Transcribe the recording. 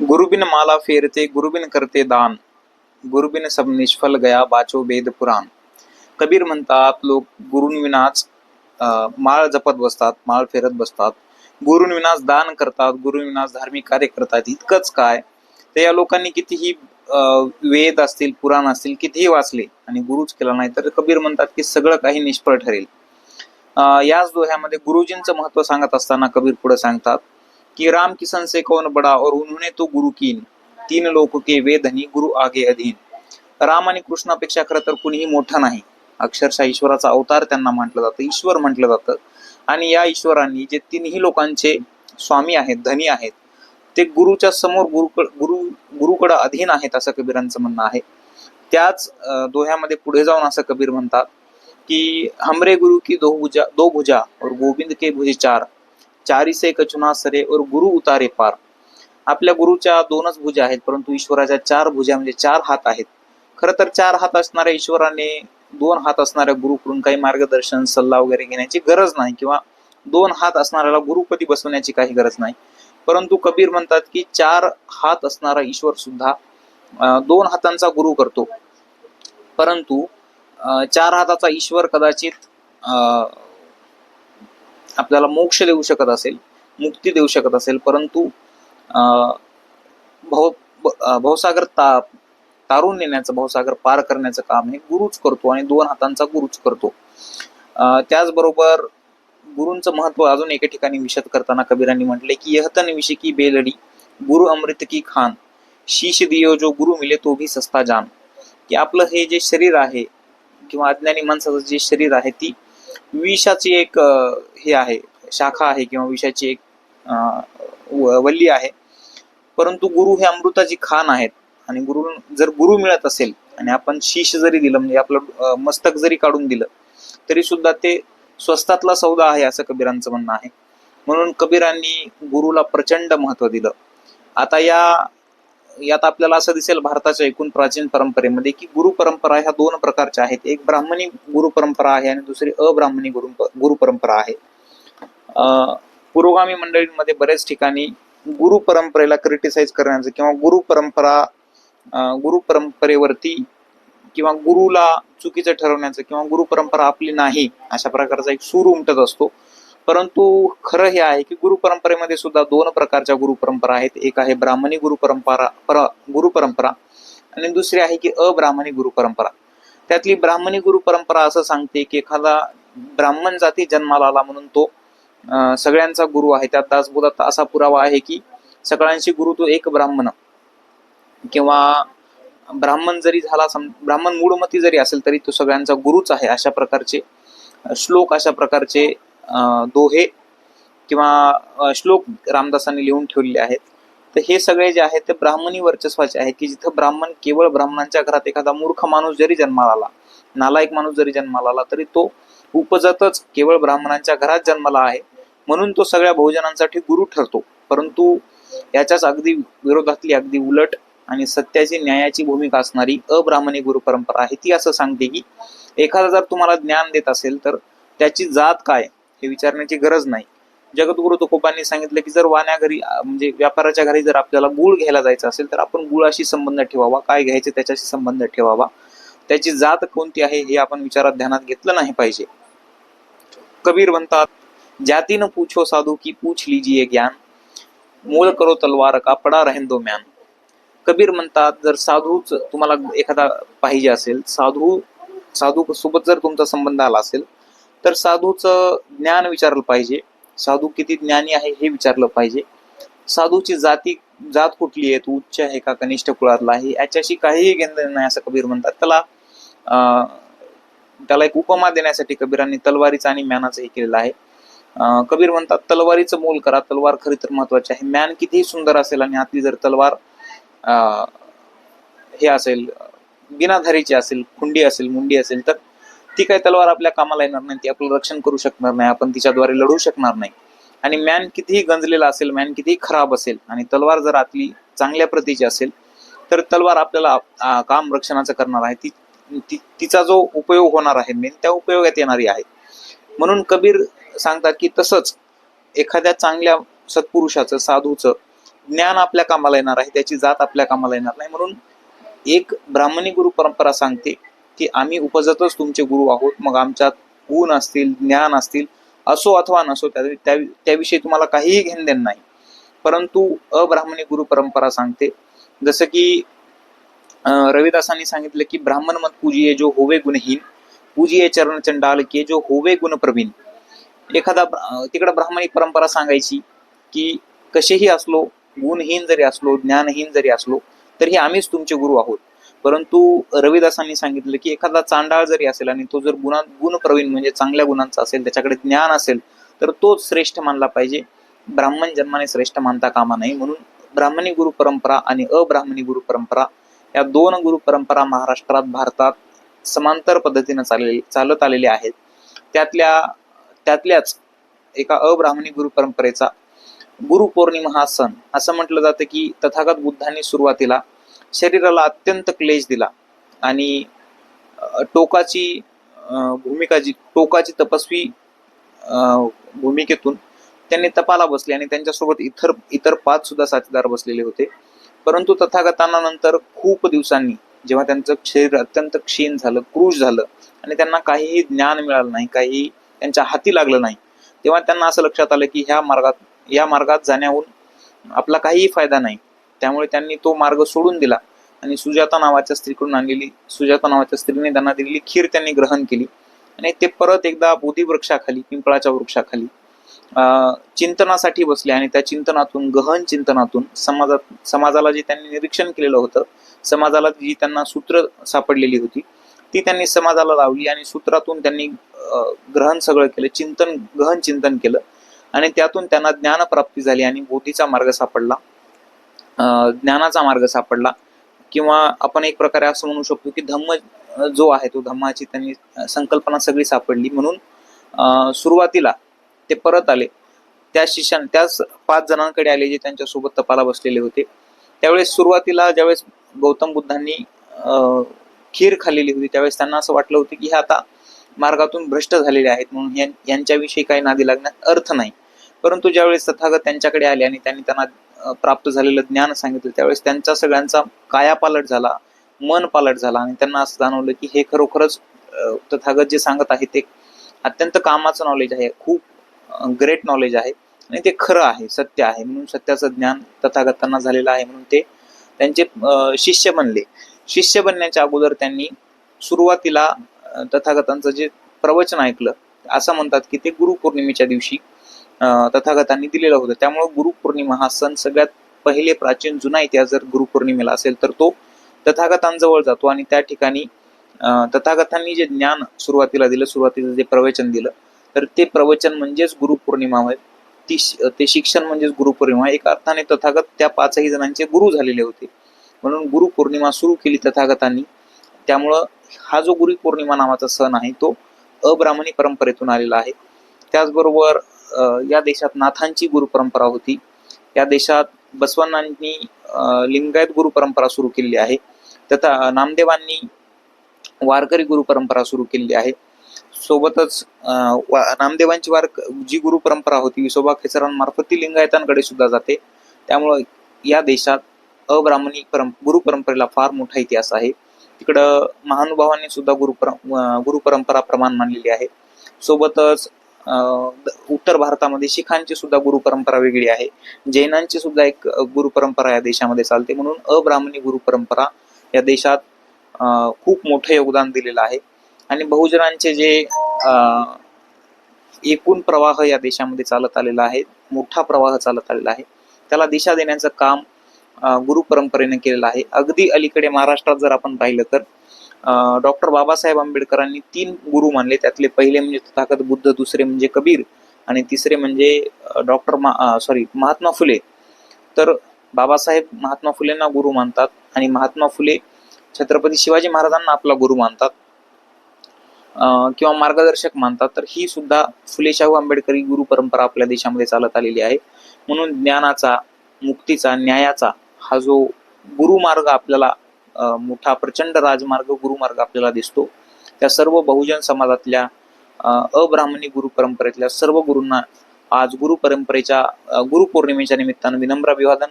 गुरुबिन माला फेरते गुरुबिन करते दान गुरुबिन सब निष्फल गया बाचो वेद पुराण. कबीर म्हणतात लोक गुरुंविनाच अं, माळ जपत बसतात माळ फेरत बसतात. गुरुंविनाच दान करतात गुरुंविनाच धार्मिक कार्य करतात इतकंच काय? तर या लोकांनी कितीही अं, वेद असतील पुराण असतील कितीही वाचले आणि गुरुच केला नाही तर कबीर म्हणतात की सगळं काही निष्फळ ठरेल. याच दोह्यामध्ये गुरुजींचं महत्त्व सांगत असताना कबीर पुढे सांगतात कि राम किसन से कौन बडा और उन्होंने तो गुरु कीन तीन लोक के वे धनी गुरु आगे अधीन। राम आणि कृष्णापेक्षा खरं तर कुणीही मोठा नाही। अक्षरशः ईश्वराचा अवतार त्यांना म्हटलं जातं ईश्वर म्हटलं जातं. आणि या ईश्वरांनी जे तीनही लोकांचे स्वामी आहेत धनी आहेत ते गुरुच्या समोर गुरुकड गुरु गुरुकडं अधीन आहेत असं कबीरांचं म्हणणं आहे. त्याच दोह्यामध्ये पुढे जाऊन असं कबीर म्हणतात की हमरे गुरु की दो भुजा दो भुजा और गोविंद के भुजे चार चारी से कचुना सरे और गुरु उतारे पार. आपल्या गुरुच्या दोनच भुजा आहेत परंतु ईश्वराच्या चार भुजा म्हणजे चार हात आहेत. खरं तर चार हात असणाऱ्या ईश्वराने दोन हात असणाऱ्या गुरुकडून काही मार्गदर्शन सल्ला वगैरे घेण्याची गरज नाही किंवा दोन हात असणाऱ्याला गुरुपदी बसवण्याची काही गरज नाही. परंतु कबीर म्हणतात की चार हात असणारा ईश्वर सुद्धा दोन हातांचा गुरु करतो. परंतु चार हाताचा ईश्वर कदाचित अं, आपल्याला मोक्ष देऊ शकत असेल मुक्ती देऊ शकत असेल परंतु अं, भव भवसागर ता तारून नेण्याचं भवसागर पार करण्याचं काम हे गुरुच करतो आणि दोन हातांचा गुरुच करतो. त्याचबरोबर गुरूंचं महत्त्व अजून एका ठिकाणी विशद करताना कबीरांनी म्हटले की यहतन विषय बेलडी गुरु अमृत की खान शीश दियो जो गुरु मिले तो भी सस्ता जान. की आपलं हे जे शरीर आहे किंवा अज्ञानी माणसाचं जे शरीर आहे ती विषाची एक हे आहे शाखा आहे किंवा विषाची एक व- वल्ली आहे. परंतु गुरु हे अमृताची खान आहेत आणि गुरु जर गुरु मिळत असेल आणि आपण शीश जरी दिलं म्हणजे आपलं मस्तक जरी काढून दिलं तरी सुद्धा ते स्वस्तातला सौदा आहे असं कबीरांचं म्हणणं आहे. म्हणून कबीरांनी गुरुला प्रचंड महत्त्व दिलं. आता या यात आपल्याला असं दिसेल भारताच्या एकूण प्राचीन परंपरेमध्ये की गुरु परंपरा ह्या दोन प्रकारच्या आहेत. एक ब्राह्मणी गुरु परंपरा आहे आणि दुसरी अब्राह्मणी गुरु गुरु परंपरा आहे. अं, पुरोगामी मंडळींमध्ये बरेच ठिकाणी गुरु परंपरेला क्रिटिसाइज करण्याचं किंवा गुरु परंपरा गुरु परंपरेवरती किंवा गुरुला चुकीचं ठरवण्याचं किंवा गुरु परंपरा आपली नाही अशा प्रकारचा एक सूर उमटत असतो. परंतु खरं हे आहे की गुरु परंपरेमध्ये सुद्धा दोन प्रकारच्या गुरु परंपरा आहेत. एक आहे ब्राह्मणी गुरु परंपरा पर गुरु परंपरा आणि दुसरी आहे की अब्राह्मणी गुरु परंपरा. त्यातली ब्राह्मणी गुरु परंपरा असं सांगते की एखादा ब्राह्मण जाती जन्माला आला म्हणून तो सगळ्यांचा गुरु आहे. त्यात दासबोधात असा पुरावा आहे की सगळ्यांशी गुरु तो एक ब्राह्मण. किंवा ब्राह्मण जरी झाला सम ब्राह्मण मूळमती जरी असेल तरी तो सगळ्यांचा गुरुच आहे अशा प्रकारचे श्लोक अशा प्रकारचे दोहे किंवा श्लोक रामदासांनी लिहून ठेवलेले आहेत. तर हे सगळे जे आहेत ते ब्राह्मणी वर्चस्वाचे आहेत की जिथं ब्राह्मण केवळ ब्राह्मणांच्या घरात एखादा मूर्ख माणूस जरी जन्माला आला नालायक माणूस जरी जन्माला आला तरी तो उपजतच केवळ ब्राह्मणांच्या घरात जन्माला आहे. म्हणून तो सगळ्या बहुजनांसाठी गुरु ठरतो. परंतु याच्याच अगदी विरोधातली अगदी उलट आणि सत्याची न्यायाची भूमिका असणारी अब्राह्मणी गुरु परंपरा आहे. ती असं सांगते की एखादा जर तुम्हाला ज्ञान देत असेल तर त्याची जात काय? हे विचारण्याची गरज नाही. जगद्गुरु तुकोबांनी सांगितलं की जर वाण्या घरी म्हणजे व्यापाराच्या घरी जर आपल्याला गुळ घ्यायला जायचं असेल तर आपण गुळाशी संबंध ठेवावा काय घ्यायचे त्याच्याशी संबंध ठेवावा. त्याची जात कोणती आहे हे आपण विचारात ध्यानात घेतलं नाही पाहिजे. कबीर म्हणतात जातीनं पूछो साधू की पूछ लिजिये ज्ञान. मूळ करो तलवार कापडा रहेंदो म्यान. कबीर म्हणतात जर साधूच तुम्हाला एखादा पाहिजे असेल साधू साधू सोबत जर तुमचा संबंध आला असेल तर साधूचं ज्ञान विचारलं पाहिजे. साधू किती ज्ञानी आहे हे विचारलं पाहिजे. साधूची जाती जात कुठली आहे? तू उच्च आहे का कनिष्ठ कुळातला आहे? याच्याशी काहीही घेणं नाही असं कबीर म्हणतात. त्याला त्याला एक उपमा देण्यासाठी कबीरांनी तलवारीचा आणि म्यानाचं हे केलेलं आहे. कबीर म्हणतात तलवारीचं मोल करा. तलवार खरी तर महत्वाची आहे. म्यान कितीही सुंदर असेल आणि आतली जर तलवार हे असेल बिनाधारीची असेल खुंडी असेल मुंडी असेल तर ती काय तलवार आपल्या कामाला येणार नाही ती आपलं रक्षण करू शकणार नाही आपण तिच्याद्वारे लढू शकणार नाही. आणि मॅन कितीही गंजलेला असेल मॅन कितीही खराब असेल आणि तलवार जर आपली चांगल्या प्रतीची असेल तर तलवार आपल्याला काम रक्षणाचं करणार आहे. ती- तिचा जो उपयोग होणार आहे मेन त्या उपयोगात येणारी आहे. म्हणून कबीर सांगतात की तसंच एखाद्या चांगल्या सत्पुरुषाचं साधूचं ज्ञान आपल्या कामाला येणार आहे त्याची जात आपल्या कामाला येणार नाही. म्हणून एक ब्राह्मणी गुरु परंपरा सांगते की आम्ही उपजतच तुमचे गुरु आहोत. मग आमच्यात गुण असतील ज्ञान असतील असो अथवा नसो त्या त्याविषयी तुम्हाला काहीही घेणं देणं नाही. परंतु अब्राह्मणी गुरु परंपरा सांगते. जसं की रविदासांनी सांगितलं की ब्राह्मण मत पूजिये जो होवे गुणहीन पूजिये चरण चंडाल के जो होवे गुण प्रवीण एखादा तिकडं ब्राह्मणी परंपरा सांगायची की कसेही असलो गुणहीन जरी असलो ज्ञानहीन जरी असलो तरी आम्हीच तुमचे गुरु आहोत. परंतु रविदासांनी सांगितलं की एखादा चांडाळ जरी असेल आणि तो जर गुणा गुणप्रवीण म्हणजे चांगल्या गुणांचा असेल त्याच्याकडे ज्ञान असेल तर तोच श्रेष्ठ मानला पाहिजे. ब्राह्मण जन्माने श्रेष्ठ मानता कामा नाही म्हणून ब्राह्मणी गुरु परंपरा आणि अब्राह्मणी गुरु परंपरा या दोन गुरु परंपरा महाराष्ट्रात भारतात समांतर पद्धतीनं चालले चालत आलेल्या आहेत. त्यातल्या त्यातल्याच एका अब्राह्मणी गुरु परंपरेचा गुरुपौर्णिमा हा सण असं म्हटलं जातं की तथागत बुद्धांनी सुरुवातीला शरीराला अत्यंत क्लेश दिला. आणि टोकाची भूमिका जी टोकाची तपस्वी भूमिकेतून त्यांनी तपाला बसले आणि त्यांच्यासोबत इतर इतर पाच सुद्धा साथीदार बसलेले होते. परंतु तथागतांना नंतर खूप दिवसांनी जेव्हा त्यांचं शरीर अत्यंत क्षीण झालं क्रूश झालं आणि त्यांना काहीही ज्ञान मिळालं नाही काही त्यांच्या हाती लागलं नाही तेव्हा त्यांना असं लक्षात आलं की ह्या मार्गात या मार्गात जाण्याहून आपला काहीही फायदा नाही. त्यामुळे त्यांनी तो मार्ग सोडून दिला. आणि सुजाता नावाच्या स्त्रीकडून आणलेली सुजाता नावाच्या स्त्रीने त्यांना दिलेली खीर त्यांनी ग्रहण केली. आणि ते परत एकदा बोधी वृक्षाखाली पिंपळाच्या वृक्षाखाली चिंतनासाठी बसले आणि त्या चिंतनातून गहन चिंतनातून समाजात समाजाला जे त्यांनी निरीक्षण केलेलं होतं समाजाला जी त्यांना सूत्र सापडलेली होती ती त्यांनी समाजाला लावली आणि सूत्रातून त्यांनी ग्रहण सगळं केलं चिंतन गहन चिंतन केलं. आणि त्यातून त्यांना ज्ञानप्राप्ती झाली आणि बोधीचा मार्ग सापडला. ज्ञानाचा मार्ग सापडला. किंवा आपण एक प्रकारे असं म्हणू शकतो की धम्म जो आहे तो धम्माची त्यांनी संकल्पना सगळी सापडली. म्हणून सुरुवातीला ते परत आले. त्या शिष्यां त्याच पाच जणांकडे आले जे त्यांच्यासोबत तपाला बसलेले होते. त्यावेळेस सुरुवातीला ज्यावेळेस गौतम बुद्धांनी खीर खाल्लेली होती त्यावेळेस त्यांना असं वाटलं होतं की हे आता मार्गातून भ्रष्ट झालेले आहेत. म्हणून यांच्याविषयी काही नादी लागण्यात अर्थ नाही. परंतु ज्यावेळेस तथागत त्यांच्याकडे आले आणि त्यांनी त्यांना प्राप्त झालेलं ज्ञान सांगितलं त्यावेळेस त्यांचा सगळ्यांचा कायापालट झाला मन पालट झाला आणि त्यांना असं जाणवलं की हे खरोखरच तथागत जे सांगत आहे ते अत्यंत कामाचं नॉलेज आहे खूप ग्रेट नॉलेज आहे आणि ते खरं आहे सत्य आहे म्हणून सत्याचं ज्ञान तथागतांना झालेलं आहे म्हणून ते त्यांचे शिष्य बनले. शिष्य बनण्याच्या अगोदर त्यांनी सुरुवातीला तथागतांचं जे प्रवचन ऐकलं असं म्हणतात की ते गुरुपौर्णिमेच्या दिवशी तथागतांनी दिलेलं होतं. त्यामुळे गुरुपौर्णिमा हा सण सगळ्यात पहिले प्राचीन जुना इतिहास जर गुरुपौर्णिमेला असेल तर तो तथागतांजवळ जातो आणि त्या ठिकाणी तथागतांनी जे ज्ञान सुरुवातीला दिलं सुरुवातीला जे प्रवचन दिलं तर ते प्रवचन म्हणजेच गुरुपौर्णिमा होय. ती शि- ते शिक्षण म्हणजेच गुरुपौर्णिमा. एका अर्थाने तथागत त्या पाचही जणांचे गुरु झालेले होते. म्हणून गुरुपौर्णिमा सुरू केली तथागतांनी. त्यामुळं हा जो गुरुपौर्णिमा नावाचा सण आहे तो अब्राह्मणी परंपरेतून आलेला आहे. त्याचबरोबर या देशात नाथांची गुरु परंपरा होती. या देशात बसवण्णांनी लिंगायत गुरु परंपरा सुरू केलेली आहे. तथा नामदेवांनी वारकरी गुरु परंपरा सुरू केलेली आहे. सोबतच वा- नामदेवांची वार जी गुरु परंपरा होती विसोबा खेचरांमार्फत ती लिंगायतांकडे सुद्धा जाते. त्यामुळं या देशात अब्राह्मणी परं गुरु परंपरेला फार मोठा इतिहास आहे. तिकडं महानुभावांनी सुद्धा गुरु गुरु परंपरा प्रमाण मानलेली आहे. सोबतच उत्तर भारतामध्ये शिखांची सुद्धा गुरु परंपरा वेगळी आहे. जैनांची सुद्धा एक गुरु परंपरा या देशामध्ये चालते. म्हणून अब्राह्मणी गुरु परंपरा या देशात खूप मोठं योगदान दिलेलं आहे. आणि बहुजनांचे जे अं, एकूण प्रवाह या देशामध्ये चालत आलेला आहे मोठा प्रवाह चालत आलेला आहे त्याला दिशा देण्याचं काम गुरु परंपरेने केलेलं आहे. अगदी अलीकडे महाराष्ट्रात जर आपण पाहिलं तर डॉक्टर बाबासाहेब आंबेडकरांनी तीन गुरु मानले. त्यातले पहिले म्हणजे तथागत बुद्ध दुसरे म्हणजे कबीर आणि तिसरे म्हणजे डॉक्टर सॉरी महात्मा फुले. तर बाबासाहेब महात्मा फुलेंना गुरु मानतात आणि महात्मा फुले छत्रपती शिवाजी महाराजांना आपला गुरु मानतात किंवा मार्गदर्शक मानतात. तर ही सुद्धा फुले शाहू आंबेडकरी गुरु परंपरा आपल्या देशामध्ये चालत आलेली आहे. म्हणून ज्ञानाचा मुक्तीचा न्यायाचा हा जो गुरुमार्ग आपल्याला मोठा प्रचंड राजमार्ग गुरुमार्ग आपल्याला दिसतो. त्या सर्व बहुजन समाजातल्या अं, अब्राह्मणी गुरु परंपरेतल्या सर्व गुरूंना आज गुरु परंपरेच्या गुरुपौर्णिमेच्या निमित्तानं विनम्र अभिवादन.